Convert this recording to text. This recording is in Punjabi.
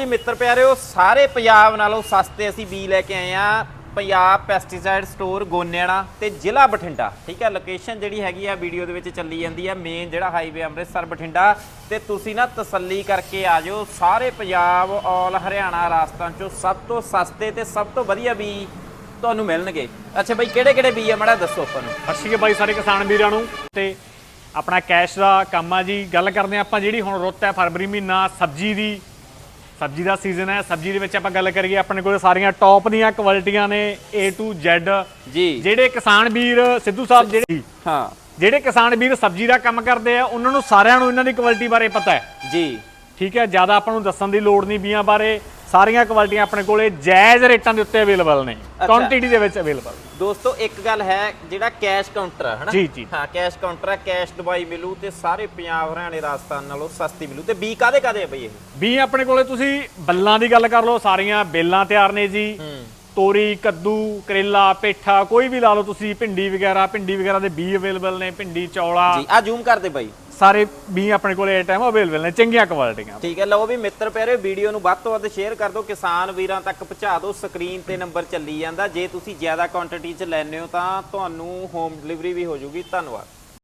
ਜੀ ਮਿੱਤਰ ਪਿਆਰਿਓ, ਸਾਰੇ ਪੰਜਾਬ ਨਾਲੋਂ ਸਸਤੇ ਅਸੀਂ ਬੀ ਲੈ ਕੇ ਆਏ ਆ ਪੰਜਾਬ ਪੈਸਟੀਸਾਈਡ ਸਟੋਰ ਗੋਨਿਆਣਾ ਤੇ ਜ਼ਿਲ੍ਹਾ ਬਠਿੰਡਾ। ਠੀਕ ਹੈ ਲੋਕੇਸ਼ਨ ਜਿਹੜੀ ਹੈਗੀ ਆ ਵੀਡੀਓ ਦੇ ਵਿੱਚ ਚੱਲੀ ਜਾਂਦੀ ਆ ਮੇਨ ਜਿਹੜਾ ਹਾਈਵੇ ਅੰਮ੍ਰਿਤਸਰ ਬਠਿੰਡਾ। ਤੇ ਤੁਸੀਂ ਨਾ ਤਸੱਲੀ ਕਰਕੇ ਆ ਜਾਓ, ਸਾਰੇ ਪੰਜਾਬ ਔਲ ਹਰਿਆਣਾ ਰਾਜਸਥਾਨ ਚੋਂ ਸਭ ਤੋਂ ਸਸਤੇ ਤੇ ਸਭ ਤੋਂ ਵਧੀਆ ਬੀ ਤੁਹਾਨੂੰ ਮਿਲਣਗੇ। ਅੱਛਾ ਬਾਈ ਕਿਹੜੇ ਕਿਹੜੇ ਬੀ ਆ? ਮੜਾ ਦੱਸੋ ਆਪਾਂ ਨੂੰ। ਸਤਿ ਸ਼੍ਰੀ ਅਕਾਲ ਬਾਈ, ਸਾਰੇ ਕਿਸਾਨ ਵੀਰਾਂ ਨੂੰ। ਤੇ ਆਪਣਾ ਕੈਸ਼ ਦਾ ਕੰਮ ਆ ਜੀ। ਗੱਲ ਕਰਦੇ ਹਾਂ ਆਪਾਂ ਜਿਹੜੀ ਹੁਣ ਰੁੱਤ ਹੈ ਫਰਵਰੀ ਮਹੀਨਾ, ਸਬਜ਼ੀ ਦੀ। ਸਬਜ਼ੀ ਦਾ ਸੀਜ਼ਨ ਹੈ। ਸਬਜ਼ੀ ਦੇ ਵਿੱਚ ਆਪਾਂ ਗੱਲ ਕਰੀਏ ਆਪਣੇ ਕੋਲ ਸਾਰੀਆਂ ਟੌਪ ਦੀਆਂ ਕੁਆਲਿਟੀਆਂ ਨੇ A to Z ਜੀ। ਜਿਹੜੇ ਕਿਸਾਨ ਵੀਰ ਸਿੱਧੂ ਸਾਹਿਬ ਜਿਹੜੇ ਹਾਂ। ਜਿਹੜੇ ਕਿਸਾਨ ਵੀਰ ਸਬਜ਼ੀ ਦਾ ਕੰਮ ਕਰਦੇ ਆ ਉਹਨਾਂ ਨੂੰ ਸਾਰਿਆਂ ਨੂੰ ਇਹਨਾਂ ਦੀ ਕੁਆਲਿਟੀ ਬਾਰੇ ਪਤਾ ਹੈ। ਜੀ। ਠੀਕ ਹੈ ਜ਼ਿਆਦਾ ਆਪਾਂ ਨੂੰ ਦੱਸਣ ਦੀ ਲੋੜ ਨਹੀਂ ਬੀਆਂ ਬਾਰੇ। ਸਾਰੀਆਂ ਕੁਆਲਿਟੀਆਂ ਆਪਣੇ ਕੋਲੇ ਜਾਇਜ਼ ਰੇਟਾਂ ਦੇ ਉੱਤੇ ਅਵੇਲੇਬਲ ਨੇ। ਕੁਆਂਟੀਟੀ ਦੇ ਵਿੱਚ ਅਵੇਲੇਬਲ ਦੋਸਤੋ ਇੱਕ ਗੱਲ ਹੈ ਜਿਹੜਾ ਕੈਸ਼ ਕਾਊਂਟਰ ਹੈ ਹਨਾ? ਜੀ, ਜੀ। ਹਾਂ ਕੈਸ਼ ਕਾਊਂਟਰ ਹੈ ਕੈਸ਼ ਦਵਾਈ ਮਿਲੂ ਤੇ ਸਾਰੇ ਪੰਜਾਬ ਹਰਿਆਣੇ ਰਾਜਸਥਾਨ ਨਾਲੋਂ ਸਸਤੀ ਮਿਲੂ। ਤੇ ਬੀ ਕਾਦੇ ਕਾਦੇ ਆ ਬਈ ਇਹ? ਵੀ ਆਪਣੇ ਕੋਲੇ ਤੁਸੀਂ ਬੱਲਾਂ ਦੀ ਗੱਲ ਕਰ ਲਓ ਸਾਰੀਆਂ ਬੇਲਾਂ ਤਿਆਰ ਨੇ ਜੀ। ਤੋਰੀ ਕੱਦੂ ਕਰੇਲਾ ਪੇਠਾ ਕੋਈ ਵੀ ਲਾ ਲਓ ਤੁਸੀਂ ਭਿੰਡੀ ਵਗੈਰਾ ਭਿੰਡੀ ਵਗੈਰਾ ਦੇ ਬੀ ਅਵੇਲੇਬਲ ਨੇ ਭਿੰਡੀ ਚੌਲਾ। ਜੀ ਆ ਜ਼ੂਮ ਕਰਦੇ ਬਾਈ। ਸਾਰੇ ਬੀ ਆਪਣੇ ਕੋਲੇ ਇਹ ਟਾਈਮ ਅਵੇਲੇਬਲ ਨੇ ਚੰਗੀਆਂ ਕੁਆਲਿਟੀਆਂ ਠੀਕ ਹੈ, ਲਓ ਵੀ ਮਿੱਤਰ ਪਿਆਰੇ ਵੀਡੀਓ ਨੂੰ ਵੱਧ ਤੋਂ ਵੱਧ ਸ਼ੇਅਰ ਕਰ ਦਿਓ, ਕਿਸਾਨ ਵੀਰਾਂ ਤੱਕ ਪਹੁੰਚਾ ਦਿਓ ਸਕਰੀਨ ਤੇ ਨੰਬਰ ਚੱਲੀ ਜਾਂਦਾ। ਜੇ ਤੁਸੀਂ ਜ਼ਿਆਦਾ ਕੁਆਂਟੀਟੀ 'ਚ ਲੈਣੇ ਹੋ ਤਾਂ ਤੁਹਾਨੂੰ ਹੋਮ ਡਿਲੀਵਰੀ ਵੀ ਹੋ ਜਾਊਗੀ। ਧੰਨਵਾਦ।